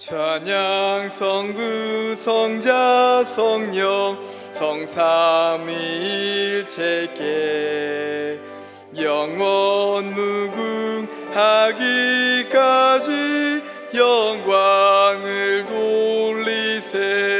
찬양 성부 성자 성령 성삼위일체께 영원 무궁하기까지 영광을 돌리세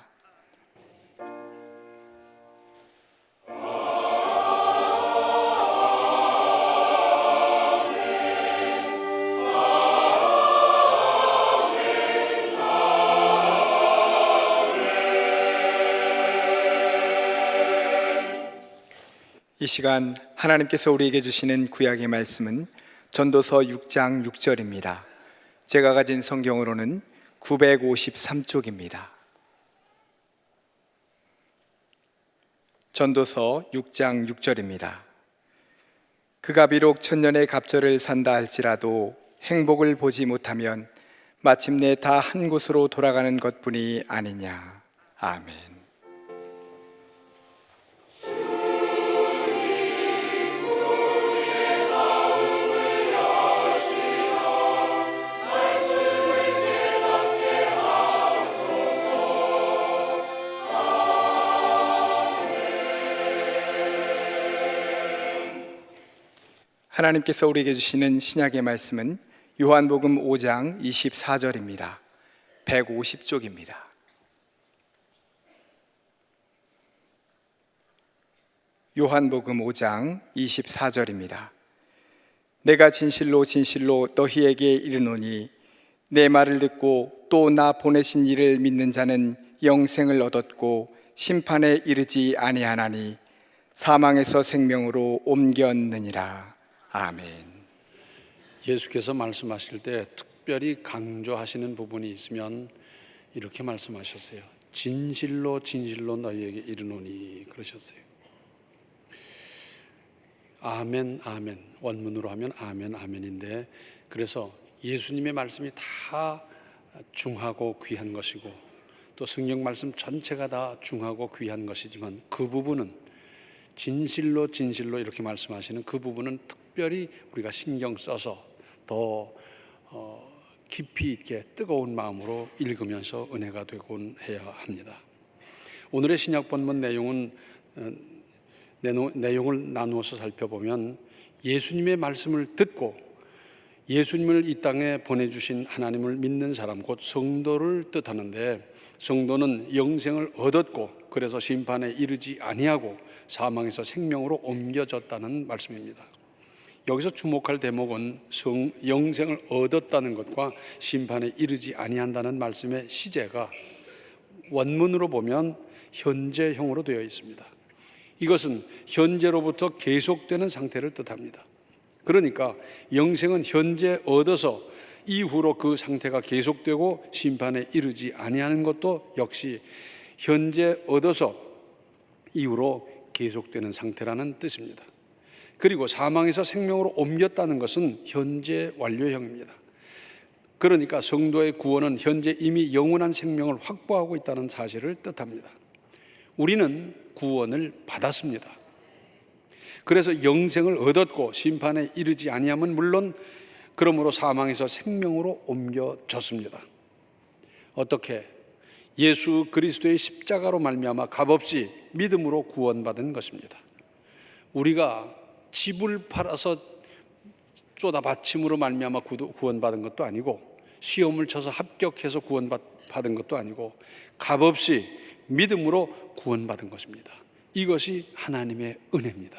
이 시간 하나님께서 우리에게 주시는 구약의 말씀은 전도서 6장 6절입니다. 제가 가진 성경으로는 953쪽입니다. 전도서 6장 6절입니다. 그가 비록 천년의 갑절을 산다 할지라도 행복을 보지 못하면 마침내 다 한 곳으로 돌아가는 것뿐이 아니냐. 아멘. 하나님께서 우리에게 주시는 신약의 말씀은 요한복음 5장 24절입니다. 150쪽입니다. 요한복음 5장 24절입니다. 내가 진실로 진실로 너희에게 이르노니 내 말을 듣고 또 나 보내신 이를 믿는 자는 영생을 얻었고 심판에 이르지 아니하나니 사망에서 생명으로 옮겼느니라. 아멘. 예수께서 말씀하실 때 특별히 강조하시는 부분이 있으면 이렇게 말씀하셨어요. 진실로 진실로 너희에게 이르노니 그러셨어요. 아멘 아멘 원문으로 하면 아멘 아멘인데 그래서 예수님의 말씀이 다 중하고 귀한 것이고 또 성경 말씀 전체가 다 중하고 귀한 것이지만 그 부분은 진실로 진실로 이렇게 말씀하시는 그 부분은 특 별히 우리가 신경 써서 더 어, 깊이 있게 뜨거운 마음으로 읽으면서 은혜가 되곤 해야 합니다. 오늘의 신약 본문 내용은 어, 내용을 나누어서 살펴보면 예수님의 말씀을 듣고 예수님을 이 땅에 보내주신 하나님을 믿는 사람 곧 성도를 뜻하는데 성도는 영생을 얻었고 그래서 심판에 이르지 아니하고 사망에서 생명으로 옮겨졌다는 말씀입니다. 여기서 주목할 대목은 성, 영생을 얻었다는 것과 심판에 이르지 아니한다는 말씀의 시제가 원문으로 보면 현재형으로 되어 있습니다. 이것은 현재로부터 계속되는 상태를 뜻합니다. 그러니까 영생은 현재 얻어서 이후로 그 상태가 계속되고 심판에 이르지 아니하는 것도 역시 현재 얻어서 이후로 계속되는 상태라는 뜻입니다. 그리고 사망에서 생명으로 옮겼다는 것은 현재 완료형입니다. 그러니까 성도의 구원은 현재 이미 영원한 생명을 확보하고 있다는 사실을 뜻합니다. 우리는 구원을 받았습니다. 그래서 영생을 얻었고 심판에 이르지 아니함은 물론 그러므로 사망에서 생명으로 옮겨졌습니다. 어떻게 예수 그리스도의 십자가로 말미암아 값없이 믿음으로 구원받은 것입니다. 우리가 집을 팔아서 쏟아 바침으로 말미암아 구원받은 것도 아니고 시험을 쳐서 합격해서 구원받은 것도 아니고 값없이 믿음으로 구원받은 것입니다. 이것이 하나님의 은혜입니다.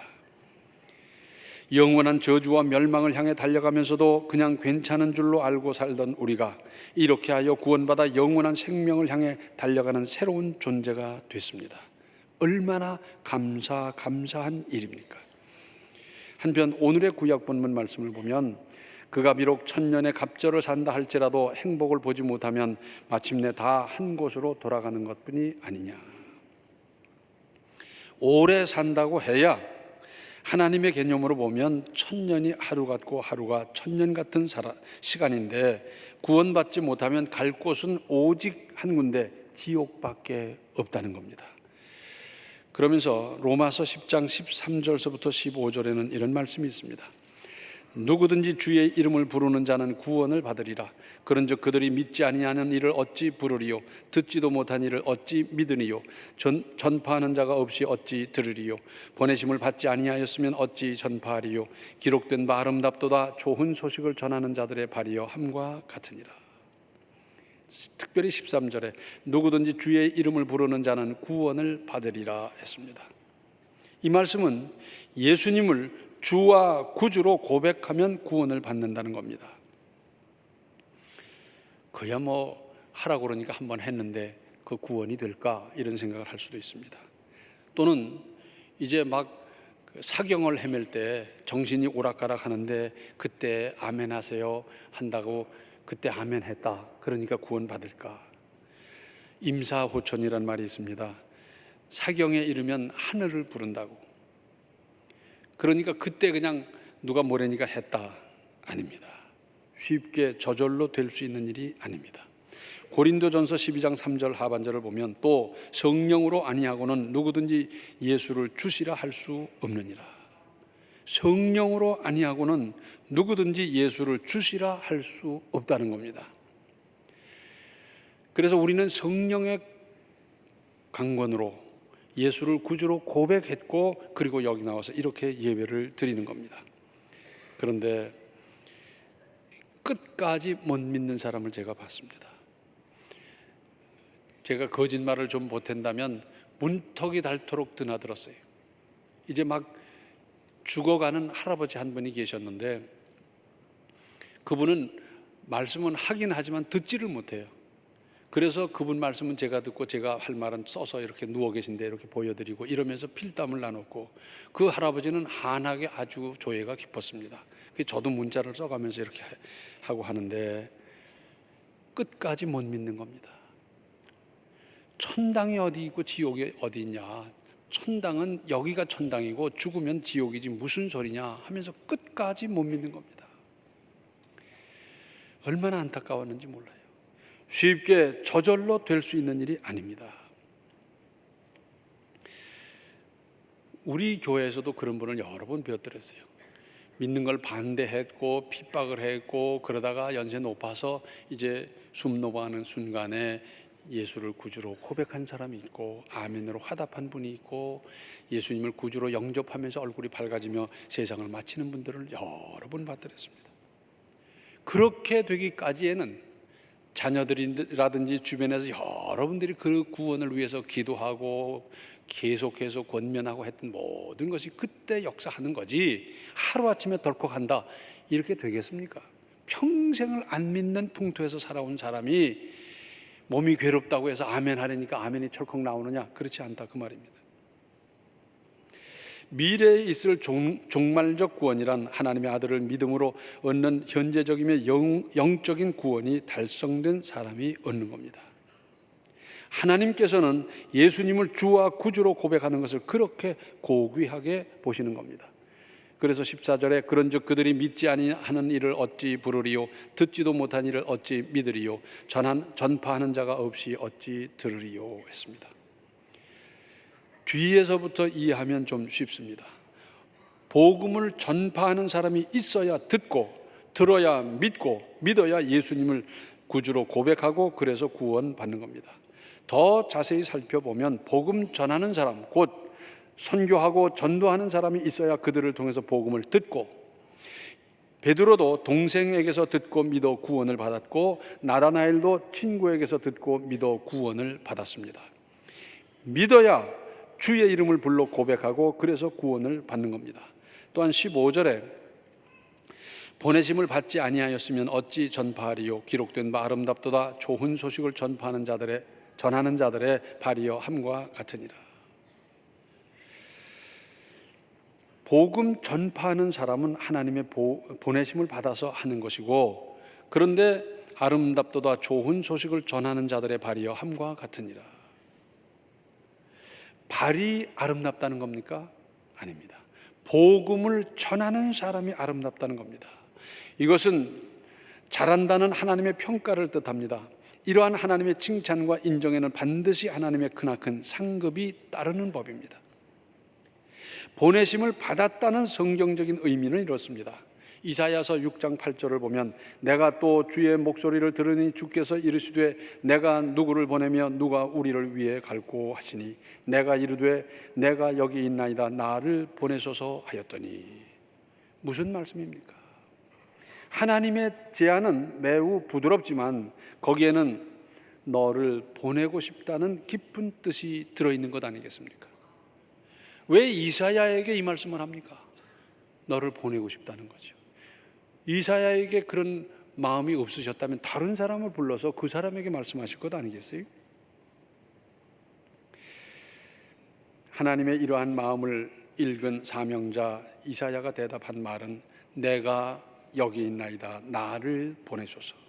영원한 저주와 멸망을 향해 달려가면서도 그냥 괜찮은 줄로 알고 살던 우리가 이렇게 하여 구원받아 영원한 생명을 향해 달려가는 새로운 존재가 됐습니다. 얼마나 감사 감사한 일입니까? 한편 오늘의 구약 본문 말씀을 보면 그가 비록 천년의 갑절을 산다 할지라도 행복을 보지 못하면 마침내 다 한 곳으로 돌아가는 것뿐이 아니냐. 오래 산다고 해야 하나님의 개념으로 보면 천년이 하루 같고 하루가 천년 같은 시간인데 구원받지 못하면 갈 곳은 오직 한 군데 지옥밖에 없다는 겁니다. 그러면서 로마서 10장 13절서부터 15절에는 이런 말씀이 있습니다. 누구든지 주의 이름을 부르는 자는 구원을 받으리라. 그런즉 그들이 믿지 아니하는 이를 어찌 부르리요? 듣지도 못한 이를 어찌 믿으니요? 전, 전파하는 자가 없이 어찌 들으리요? 보내심을 받지 아니하였으면 어찌 전파하리요? 기록된 바 아름답도다 좋은 소식을 전하는 자들의 발이여 함과 같으니라. 특별히 13절에 누구든지 주의 이름을 부르는 자는 구원을 받으리라 했습니다. 이 말씀은 예수님을 주와 구주로 고백하면 구원을 받는다는 겁니다. 그야 뭐 하라고 그러니까 한번 했는데 그 구원이 될까 이런 생각을 할 수도 있습니다. 또는 이제 막그 사경을 헤맬 때 정신이 오락가락 하는데 그때 아멘 하세요 한다고 그때 아멘 했다. 그러니까 구원 받을까? 임사호천이란 말이 있습니다. 사경에 이르면 하늘을 부른다고. 그러니까 그때 그냥 누가 뭐래니까 했다. 아닙니다. 쉽게 저절로 될 수 있는 일이 아닙니다. 고린도전서 12장 3절 하반절을 보면 또 성령으로 아니하고는 누구든지 예수를 주시라 할 수 없느니라. 성령으로 아니하고는 누구든지 예수를 주시라 할 수 없다는 겁니다. 그래서 우리는 성령의 강권으로 예수를 구주로 고백했고 그리고 여기 나와서 이렇게 예배를 드리는 겁니다. 그런데 끝까지 못 믿는 사람을 제가 봤습니다. 제가 거짓말을 좀 보탠다면 문턱이 닳도록 드나들었어요. 이제 막 죽어가는 할아버지 한 분이 계셨는데 그분은 말씀은 하긴 하지만 듣지를 못해요. 그래서 그분 말씀은 제가 듣고 제가 할 말은 써서 이렇게 누워 계신데 이렇게 보여드리고 이러면서 필담을 나눴고 그 할아버지는 한하게 아주 조예가 깊었습니다. 저도 문자를 써가면서 이렇게 하고 하는데 끝까지 못 믿는 겁니다. 천당이 어디 있고 지옥이 어디 있냐? 천당은 여기가 천당이고 죽으면 지옥이지 무슨 소리냐 하면서 끝까지 못 믿는 겁니다. 얼마나 안타까웠는지 몰라요. 쉽게 저절로 될 수 있는 일이 아닙니다. 우리 교회에서도 그런 분을 여러 번 배웠더랬어요. 믿는 걸 반대했고 핍박을 했고 그러다가 연세 높아서 이제 숨 넘어가는 순간에 예수를 구주로 고백한 사람이 있고 아멘으로 화답한 분이 있고 예수님을 구주로 영접하면서 얼굴이 밝아지며 세상을 마치는 분들을 여러 번 봤더랬습니다. 그렇게 되기까지에는 자녀들이라든지 주변에서 여러분들이 그 구원을 위해서 기도하고 계속해서 권면하고 했던 모든 것이 그때 역사하는 거지 하루아침에 덜컥 한다 이렇게 되겠습니까? 평생을 안 믿는 풍토에서 살아온 사람이 몸이 괴롭다고 해서 아멘 하려니까 아멘이 철컥 나오느냐 그렇지 않다 그 말입니다 미래에 있을 종, 종말적 구원이란 하나님의 아들을 믿음으로 얻는 현재적이며 영, 영적인 구원이 달성된 사람이 얻는 겁니다. 하나님께서는 예수님을 주와 구주로 고백하는 것을 그렇게 고귀하게 보시는 겁니다. 그래서 14절에 그런즉 그들이 믿지 아니하는 일을 어찌 부르리요 듣지도 못한 일을 어찌 믿으리요 전한, 전파하는 자가 없이 어찌 들으리요 했습니다. 뒤에서부터 이해하면 좀 쉽습니다. 복음을 전파하는 사람이 있어야 듣고 들어야 믿고 믿어야 예수님을 구주로 고백하고 그래서 구원받는 겁니다. 더 자세히 살펴보면 복음 전하는 사람 곧 선교하고 전도하는 사람이 있어야 그들을 통해서 복음을 듣고 베드로도 동생에게서 듣고 믿어 구원을 받았고 나다나엘도 친구에게서 듣고 믿어 구원을 받았습니다. 믿어야 주의 이름을 불러 고백하고 그래서 구원을 받는 겁니다. 또한 15절에 보내심을 받지 아니하였으면 어찌 전파하리요 기록된 바 아름답도다 좋은 소식을 전파하는 자들의 전하는 자들의 발이여 함과 같으니라. 복음 전파하는 사람은 하나님의 보, 보내심을 받아서 하는 것이고 그런데 아름답도다 좋은 소식을 전하는 자들의 발이여 함과 같으니라. 발이 아름답다는 겁니까? 아닙니다. 복음을 전하는 사람이 아름답다는 겁니다. 이것은 잘한다는 하나님의 평가를 뜻합니다. 이러한 하나님의 칭찬과 인정에는 반드시 하나님의 크나큰 상급이 따르는 법입니다. 보내심을 받았다는 성경적인 의미는 이렇습니다. 이사야서 6장 8절을 보면 내가 또 주의 목소리를 들으니 주께서 이르시되 내가 누구를 보내며 누가 우리를 위해 갈고 하시니 내가 이르되 내가 여기 있나이다 나를 보내소서 하였더니 무슨 말씀입니까? 하나님의 제안은 매우 부드럽지만 거기에는 너를 보내고 싶다는 깊은 뜻이 들어 있는 것 아니겠습니까? 왜 이사야에게 이 말씀을 합니까? 너를 보내고 싶다는 거죠. 이사야에게 그런 마음이 없으셨다면 다른 사람을 불러서 그 사람에게 말씀하실 것 아니겠어요? 하나님의 이러한 마음을 읽은 사명자 이사야가 대답한 말은 내가 여기 있나이다 나를 보내소서.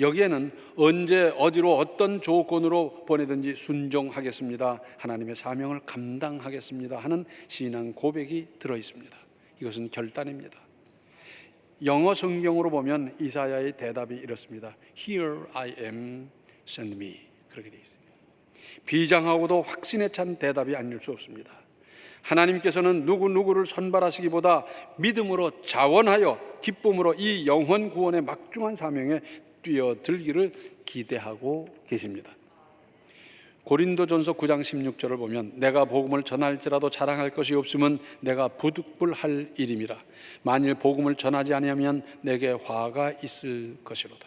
여기에는 언제 어디로 어떤 조건으로 보내든지 순종하겠습니다. 하나님의 사명을 감당하겠습니다. 하는 신앙 고백이 들어 있습니다. 이것은 결단입니다. 영어 성경으로 보면 이사야의 대답이 이렇습니다. Here I am, send me. 그렇게 되어 있습니다. 비장하고도 확신에 찬 대답이 아닐 수 없습니다. 하나님께서는 누구 누구를 선발하시기보다 믿음으로 자원하여 기쁨으로 이 영혼 구원의 막중한 사명에 뛰어들기를 기대하고 계십니다. 고린도전서 9장 16절을 보면 내가 복음을 전할지라도 자랑할 것이 없으면 내가 부득불할 일임이라 만일 복음을 전하지 아니하면 내게 화가 있을 것이로다.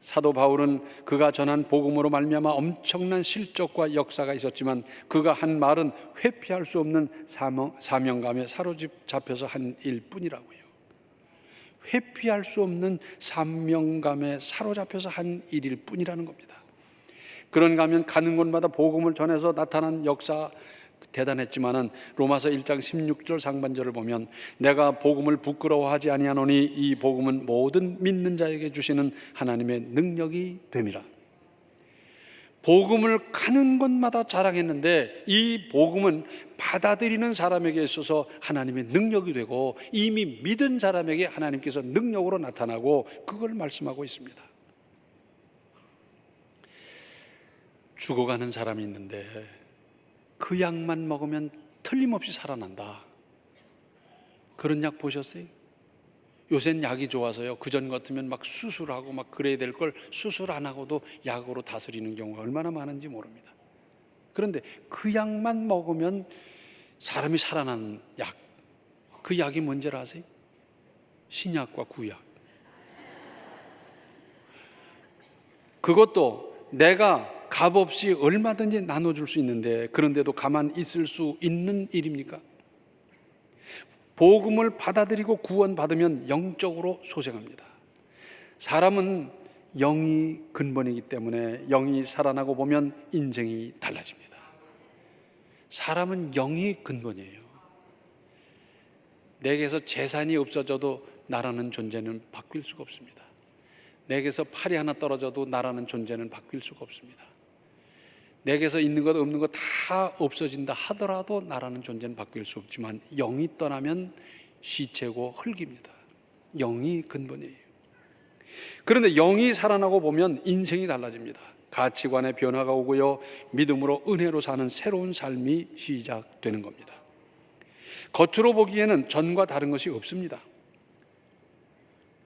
사도 바울은 그가 전한 복음으로 말미암아 엄청난 실적과 역사가 있었지만 그가 한 말은 회피할 수 없는 사명, 사명감에 사로잡혀서 한 일뿐이라고요. 회피할 수 없는 사명감에 사로잡혀서 한 일일 뿐이라는 겁니다. 그런가 하면 가는 곳마다 복음을 전해서 나타난 역사 대단했지만은 로마서 1장 16절 상반절을 보면 내가 복음을 부끄러워하지 아니하노니 이 복음은 모든 믿는 자에게 주시는 하나님의 능력이 됨이라. 복음을 가는 곳마다 자랑했는데 이 복음은 받아들이는 사람에게 있어서 하나님의 능력이 되고 이미 믿은 사람에게 하나님께서 능력으로 나타나고 그걸 말씀하고 있습니다. 죽어가는 사람이 있는데 그 약만 먹으면 틀림없이 살아난다. 그런 약 보셨어요? 요새는 약이 좋아서요. 그전 같으면 막 수술하고 막 그래야 될 걸 수술 안 하고도 약으로 다스리는 경우가 얼마나 많은지 모릅니다. 그런데 그 약만 먹으면 사람이 살아나는 약. 그 약이 뭔지 아세요? 신약과 구약. 그것도 내가 값 없이 얼마든지 나눠줄 수 있는데 그런데도 가만 있을 수 있는 일입니까? 복음을 받아들이고 구원받으면 영적으로 소생합니다. 사람은 영이 근본이기 때문에 영이 살아나고 보면 인생이 달라집니다. 사람은 영이 근본이에요. 내게서 재산이 없어져도 나라는 존재는 바뀔 수가 없습니다. 내게서 팔이 하나 떨어져도 나라는 존재는 바뀔 수가 없습니다. 내게서 있는 것 없는 것 다 없어진다 하더라도 나라는 존재는 바뀔 수 없지만 영이 떠나면 시체고 흙입니다. 영이 근본이에요. 그런데 영이 살아나고 보면 인생이 달라집니다. 가치관의 변화가 오고요. 믿음으로 은혜로 사는 새로운 삶이 시작되는 겁니다. 겉으로 보기에는 전과 다른 것이 없습니다.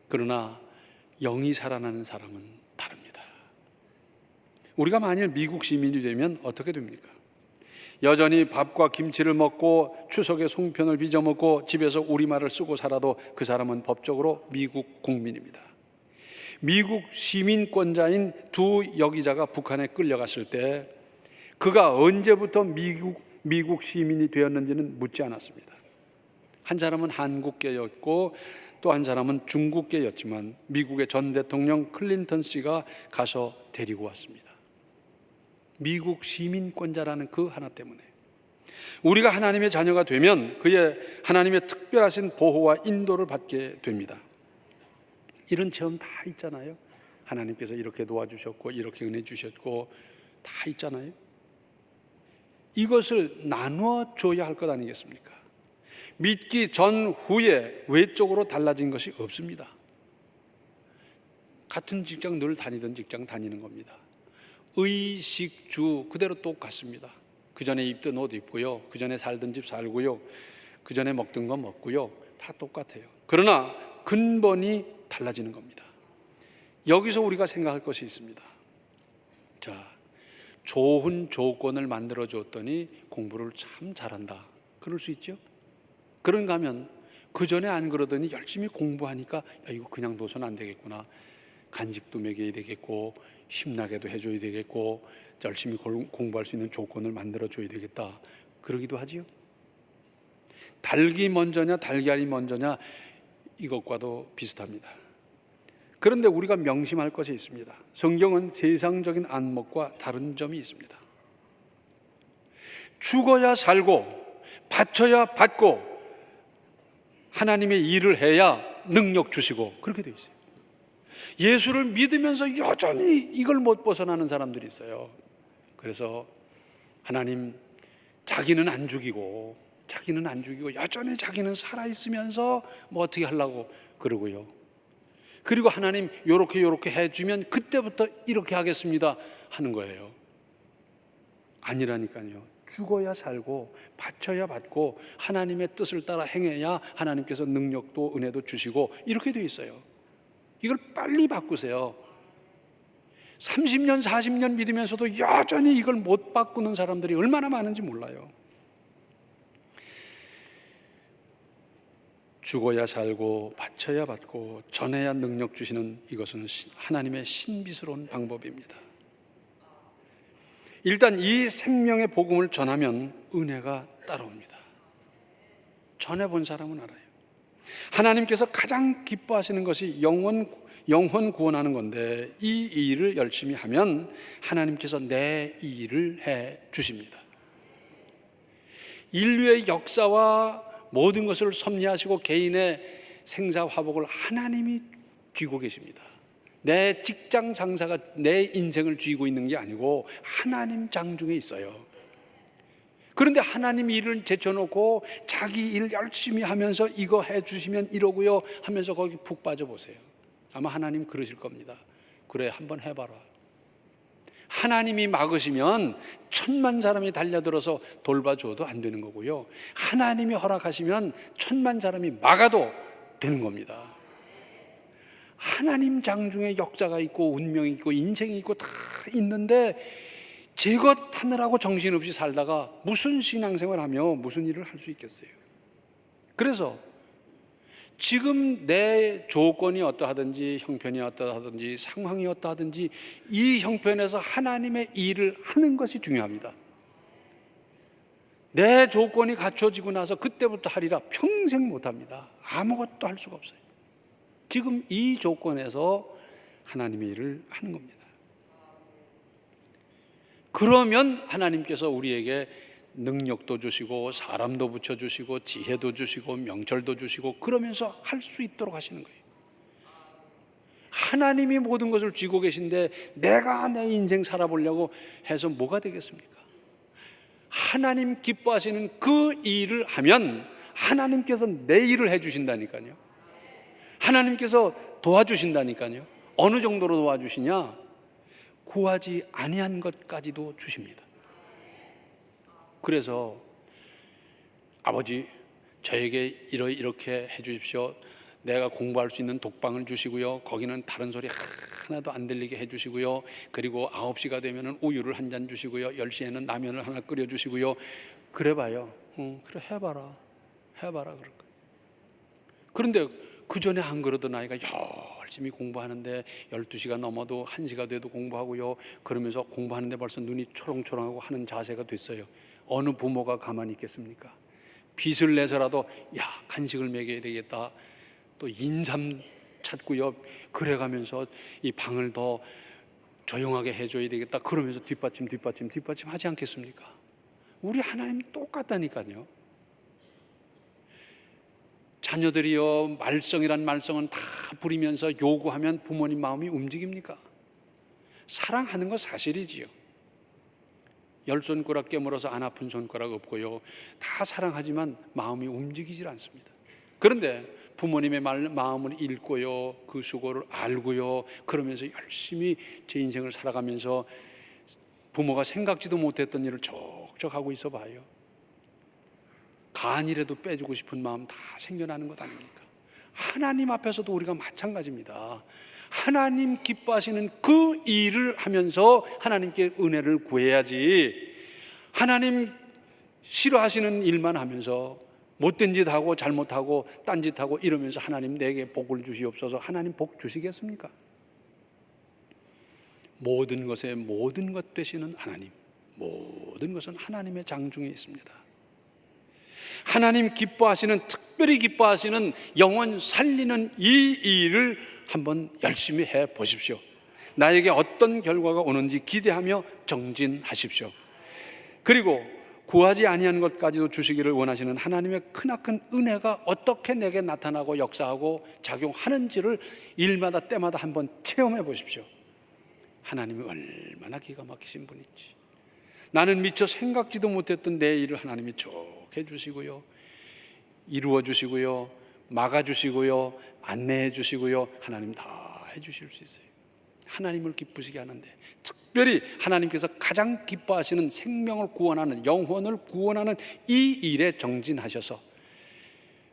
그러나 영이 살아나는 사람은. 우리가 만일 미국 시민이 되면 어떻게 됩니까? 여전히 밥과 김치를 먹고 추석에 송편을 빚어 먹고 집에서 우리말을 쓰고 살아도 그 사람은 법적으로 미국 국민입니다. 미국 시민권자인 두 여기자가 북한에 끌려갔을 때 그가 언제부터 미국 미국 시민이 되었는지는 묻지 않았습니다. 한 사람은 한국계였고 또 한 사람은 중국계였지만 미국의 전 대통령 클린턴 씨가 가서 데리고 왔습니다. 미국 시민권자라는 그 하나 때문에 우리가 하나님의 자녀가 되면 그의 하나님의 특별하신 보호와 인도를 받게 됩니다. 이런 체험 다 있잖아요. 하나님께서 이렇게 도와주셨고 이렇게 은혜 주셨고 다 있잖아요. 이것을 나누어 줘야 할 것 아니겠습니까? 믿기 전 후에 외적으로 달라진 것이 없습니다. 같은 직장 늘 다니던 직장 다니는 겁니다. 의식주 그대로 똑같습니다. 그 전에 입던 옷 입고요. 그 전에 살던 집 살고요. 그 전에 먹던 거 먹고요. 다 똑같아요. 그러나 근본이 달라지는 겁니다. 여기서 우리가 생각할 것이 있습니다. 자, 좋은 조건을 만들어 줬더니 공부를 참 잘한다. 그럴 수 있죠? 그런가 하면 그 전에 안 그러더니 열심히 공부하니까 야, 이거 그냥 둬서는 안 되겠구나. 간식도 먹여야 되겠고 힘나게도 해줘야 되겠고 열심히 골- 공부할 수 있는 조건을 만들어 줘야 되겠다. 그러기도 하지요. 닭이 먼저냐 달걀이 먼저냐 이것과도 비슷합니다. 그런데 우리가 명심할 것이 있습니다. 성경은 세상적인 안목과 다른 점이 있습니다. 죽어야 살고 바쳐야 받고 하나님의 일을 해야 능력 주시고 그렇게 되어 있어요. 예수를 믿으면서 여전히 이걸 못 벗어나는 사람들이 있어요. 그래서 하나님 자기는 안 죽이고 자기는 안 죽이고 여전히 자기는 살아 있으면서 뭐 어떻게 하려고 그러고요. 그리고 하나님 요렇게 요렇게 해 주면 그때부터 이렇게 하겠습니다 하는 거예요. 아니라니까요. 죽어야 살고 바쳐야 받고 하나님의 뜻을 따라 행해야 하나님께서 능력도 은혜도 주시고 이렇게 돼 있어요. 이걸 빨리 바꾸세요. 30년, 40년 믿으면서도 여전히 이걸 못 바꾸는 사람들이 얼마나 많은지 몰라요. 죽어야 살고 바쳐야 받고 전해야 능력 주시는 이것은 신- 하나님의 신비스러운 방법입니다. 일단 이 생명의 복음을 전하면 은혜가 따라옵니다. 전해 본 사람은 알아요. 하나님께서 가장 기뻐하시는 것이 영원 영혼 구원하는 건데 이 일을 열심히 하면 하나님께서 내 일을 해 주십니다. 인류의 역사와 모든 것을 섭리하시고 개인의 생사 화복을 하나님이 쥐고 계십니다. 내 직장 상사가 내 인생을 쥐고 있는 게 아니고 하나님 장중에 있어요. 그런데 하나님 일을 제쳐놓고 자기 일 열심히 하면서 이거 해 주시면 이러고요 하면서 거기 푹 빠져 보세요. 아마 하나님 그러실 겁니다. 그래 한번 해봐라. 하나님이 막으시면 천만 사람이 달려들어서 돌봐줘도 안 되는 거고요. 하나님이 허락하시면 천만 사람이 막아도 되는 겁니다. 하나님 장중에 역사가 있고 운명이 있고 인생이 있고 다 있는데 제 것 하느라고 정신없이 살다가 무슨 신앙생활 하며 무슨 일을 할 수 있겠어요. 그래서 지금 내 조건이 어떠하든지 형편이 어떠하든지 상황이 어떠하든지 이 형편에서 하나님의 일을 하는 것이 중요합니다. 내 조건이 갖춰지고 나서 그때부터 하리라 평생 못합니다. 아무것도 할 수가 없어요. 지금 이 조건에서 하나님의 일을 하는 겁니다. 그러면 하나님께서 우리에게 능력도 주시고 사람도 붙여 주시고 지혜도 주시고 명철도 주시고 그러면서 할 수 있도록 하시는 거예요. 하나님이 모든 것을 쥐고 계신데 내가 내 인생 살아보려고 해서 뭐가 되겠습니까? 하나님 기뻐하시는 그 일을 하면 하나님께서 내 일을 해 주신다니까요. 하나님께서 도와주신다니까요. 어느 정도로 도와주시냐? 구하지 아니한 것까지도 주십니다. 그래서 아버지 저에게 이러 이렇게 해 주십시오. 내가 공부할 수 있는 독방을 주시고요. 거기는 다른 소리 하나도 안 들리게 해 주시고요. 그리고 9시가 되면은 우유를 한 잔 주시고요. 10시에는 라면을 하나 끓여 주시고요. 그래 봐요. 응, 그래 해 봐라. 해 봐라 그럴 거예요. 그런데 그 전에 안 그러던 아이가 열심히 공부하는데 12시가 넘어도 1시가 돼도 공부하고요. 그러면서 공부하는데 벌써 눈이 초롱초롱하고 하는 자세가 됐어요. 어느 부모가 가만히 있겠습니까? 빚을 내서라도 야, 간식을 먹여야 되겠다. 또 인삼 찾고요. 그래 가면서 이 방을 더 조용하게 해 줘야 되겠다. 그러면서 뒷받침 뒷받침 뒷받침 하지 않겠습니까? 우리 하나님 똑같다니까요. 자녀들이요 말썽이란 말썽은 다 부리면서 요구하면 부모님 마음이 움직입니까? 사랑하는 거 사실이지요. 열 손가락 깨물어서 안 아픈 손가락 없고요. 다 사랑하지만 마음이 움직이질 않습니다. 그런데 부모님의 말, 마음을 읽고요. 그 수고를 알고요. 그러면서 열심히 제 인생을 살아가면서 부모가 생각지도 못했던 일을 척척 하고 있어 봐요. 간이라도 빼주고 싶은 마음 다 생겨나는 것 아닙니까? 하나님 앞에서도 우리가 마찬가지입니다. 하나님 기뻐하시는 그 일을 하면서 하나님께 은혜를 구해야지 하나님 싫어하시는 일만 하면서 못된 짓 하고 잘못하고 딴짓 하고 이러면서 하나님 내게 복을 주시옵소서 하나님 복 주시겠습니까? 모든 것에 모든 것 되시는 하나님 모든 것은 하나님의 장중에 있습니다. 하나님 기뻐하시는 특별히 기뻐하시는 영혼 살리는 이 일을 한번 열심히 해 보십시오. 나에게 어떤 결과가 오는지 기대하며 정진하십시오. 그리고 구하지 아니한 것까지도 주시기를 원하시는 하나님의 크나큰 은혜가 어떻게 내게 나타나고 역사하고 작용하는지를 일마다 때마다 한번 체험해 보십시오. 하나님이 얼마나 기가 막히신 분인지. 나는 미처 생각지도 못했던 내 일을 하나님이 좋게 주시고요. 이루어 주시고요. 막아 주시고요. 안내해 주시고요. 하나님 다 해 주실 수 있어요. 하나님을 기쁘시게 하는데 특별히 하나님께서 가장 기뻐하시는 생명을 구원하는 영혼을 구원하는 이 일에 정진하셔서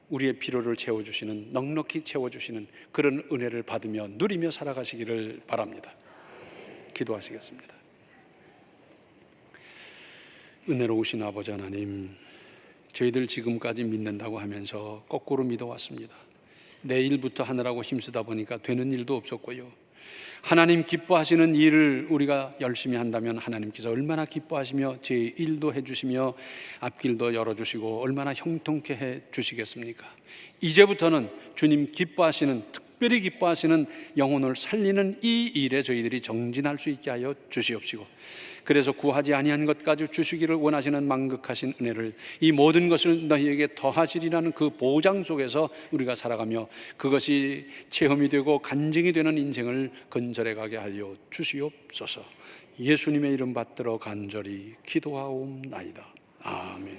우리의 필요를 채워 주시는 넉넉히 채워 주시는 그런 은혜를 받으며 누리며 살아가시기를 바랍니다. 기도하시겠습니다. 은혜로우신 아버지 하나님, 저희들 지금까지 믿는다고 하면서 거꾸로 믿어왔습니다. 내일부터 하느라고 힘쓰다 보니까 되는 일도 없었고요. 하나님 기뻐하시는 일을 우리가 열심히 한다면 하나님께서 얼마나 기뻐하시며 제 일도 해주시며 앞길도 열어주시고 얼마나 형통케 해 주시겠습니까? 이제부터는 주님 기뻐하시는 특 별히 기뻐하시는 영혼을 살리는 이 일에 저희들이 정진할 수 있게 하여 주시옵시고 그래서 구하지 아니한 것까지 주시기를 원하시는 만극하신 은혜를 이 모든 것을 너희에게 더하시리라는 그 보장 속에서 우리가 살아가며 그것이 체험이 되고 간증이 되는 인생을 건설해 가게 하여 주시옵소서. 예수님의 이름 받들어 간절히 기도하옵나이다. 아멘.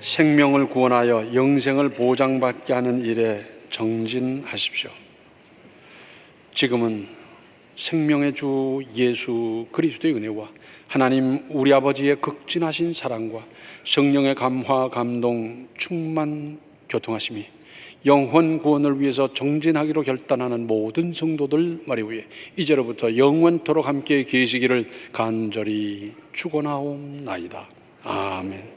생명을 구원하여 영생을 보장받게 하는 일에 정진하십시오. 지금은 생명의 주 예수 그리스도의 은혜와 하나님 우리 아버지의 극진하신 사랑과 성령의 감화 감동 충만 교통하심이 영혼 구원을 위해서 정진하기로 결단하는 모든 성도들 머리 위에 이제로부터 영원토록 함께 계시기를 간절히 축원하옵나이다. 아멘.